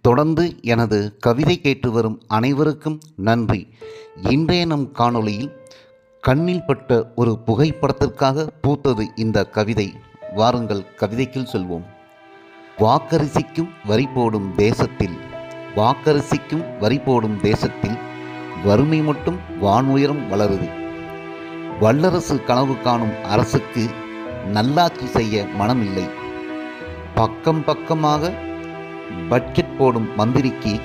தொடர்ந்து எனது கவிதை கேட்டு வரும் அனைவருக்கும் நன்றி. இன்றைய நம் காணொளியில் கண்ணில் பட்ட ஒரு புகைப்படத்திற்காக பூத்தது இந்த கவிதை. வாருங்கள் கவிதைக்குள் செல்வோம். வாக்கரிசிக்கும் வரி போடும் தேசத்தில் வாக்கரிசிக்கும் வரி போடும் தேசத்தில் வறுமை மட்டும் வானுயரம் வளருது. வல்லரசு கனவு காணும் அரசுக்கு நல்லாட்சி செய்ய மனமில்லை. பக்கம் பக்கமாக பட்ஜெட் போடும் மந்திரிக்கு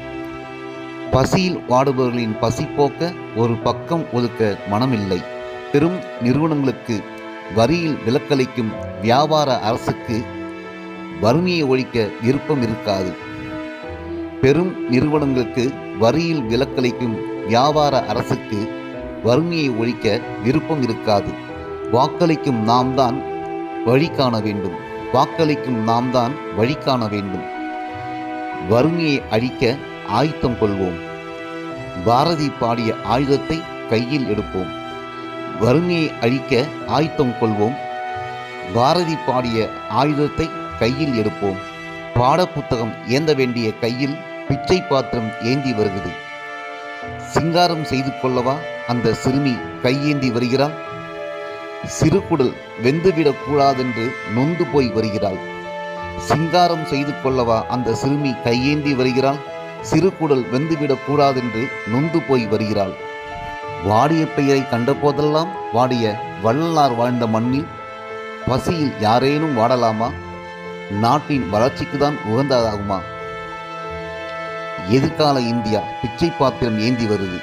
பசியில் வாடுபவர்களின் பசி போக்க ஒரு பக்கம் ஒதுக்க மனமில்லை. பெரும் நிறுவனங்களுக்கு வரியில் விலக்களிக்கும் வியாபார அரசுக்கு வறுமையை ஒழிக்க விருப்பம் இருக்காது. பெரும் நிறுவனங்களுக்கு வரியில் விலக்களிக்கும் வியாபார அரசுக்கு வறுமையை ஒழிக்க விருப்பம் இருக்காது. வாக்களிக்கும் நாம் தான் வழி காண வேண்டும். வாக்களிக்கும் நாம் தான் வழி காண வேண்டும். வறுமையை அழிக்க ஆயத்தம் கொள்வோம். பாரதி பாடிய ஆயுதத்தை கையில் எடுப்போம். வறுமையை அழிக்க ஆயத்தம் கொள்வோம். பாரதி பாடிய ஆயுதத்தை கையில் எடுப்போம். பாடப்புத்தகம் ஏந்த வேண்டிய கையில் பிச்சை பாத்திரம் ஏந்தி வருகிறது. சிங்காரம் செய்து கொள்ளவா அந்த சிறுமி கையேந்தி வருகிறாள்? சிறுகுடல் வெந்துவிடக்கூடாதென்று நொந்து போய் வருகிறாள். சிங்காரம் செய்து கொள்ளவா அந்த சிறுமி கையேந்தி வருகிறாள்? சிறுகுடல் வெந்துவிடக் கூடாதென்று நொந்து போய் வருகிறாள். வாடிய பெயரை கண்டபோதெல்லாம் வாடிய வள்ளலார் வாழ்ந்த மண்ணில் பசியில் யாரேனும் வாடலாமா? நாட்டின் வளர்ச்சிக்கு தான் உகந்ததாகுமா? எதிர்கால இந்தியா பிச்சை பாத்திரம் ஏந்தி வருது.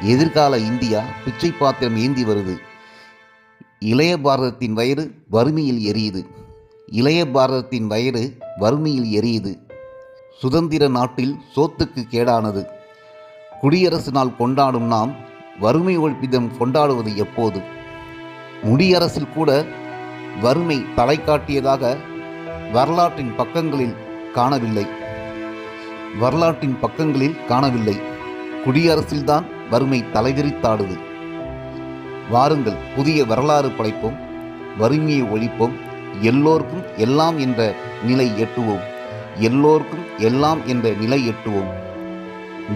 எதிர்கால இந்தியா பிச்சை பாத்திரம் ஏந்தி வருது. இளைய பாரதத்தின் வயிறு வறுமையில் எரியுது. இளைய பாரதத்தின் வயிறு வறுமையில் எரியுது. சுதந்திர நாட்டில் சோத்துக்கு கேடானது. குடியரசு நாள் கொண்டாடும் நாம் வறுமை ஒழிப்பிதம் கொண்டாடுவது எப்போது? முடியரசில் கூட வறுமை தலை காட்டியதாக வரலாற்றின் பக்கங்களில் காணவில்லை. வரலாற்றின் பக்கங்களில் காணவில்லை. குடியரசில்தான் வறுமை தலைவிரித்தாடுது. வாருங்கள் புதிய வரலாறு படைப்போம் வறுமையை ஒழிப்போம் எல்லோருக்கும் எல்லாம் என்ற நிலை எட்டுவோம். எல்லோருக்கும் எல்லாம் என்ற நிலை எட்டுவோம்.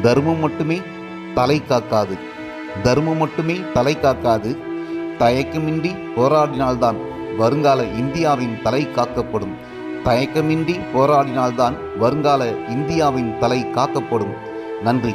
தர்மம் மட்டுமே தலை காக்காது. தர்மம் மட்டுமே தலை காக்காது. தயக்கமின்றி போராடினால்தான் வருங்கால இந்தியாவின் தலை காக்கப்படும். தயக்கமின்றி போராடினால்தான் வருங்கால இந்தியாவின் தலை காக்கப்படும். நன்றி.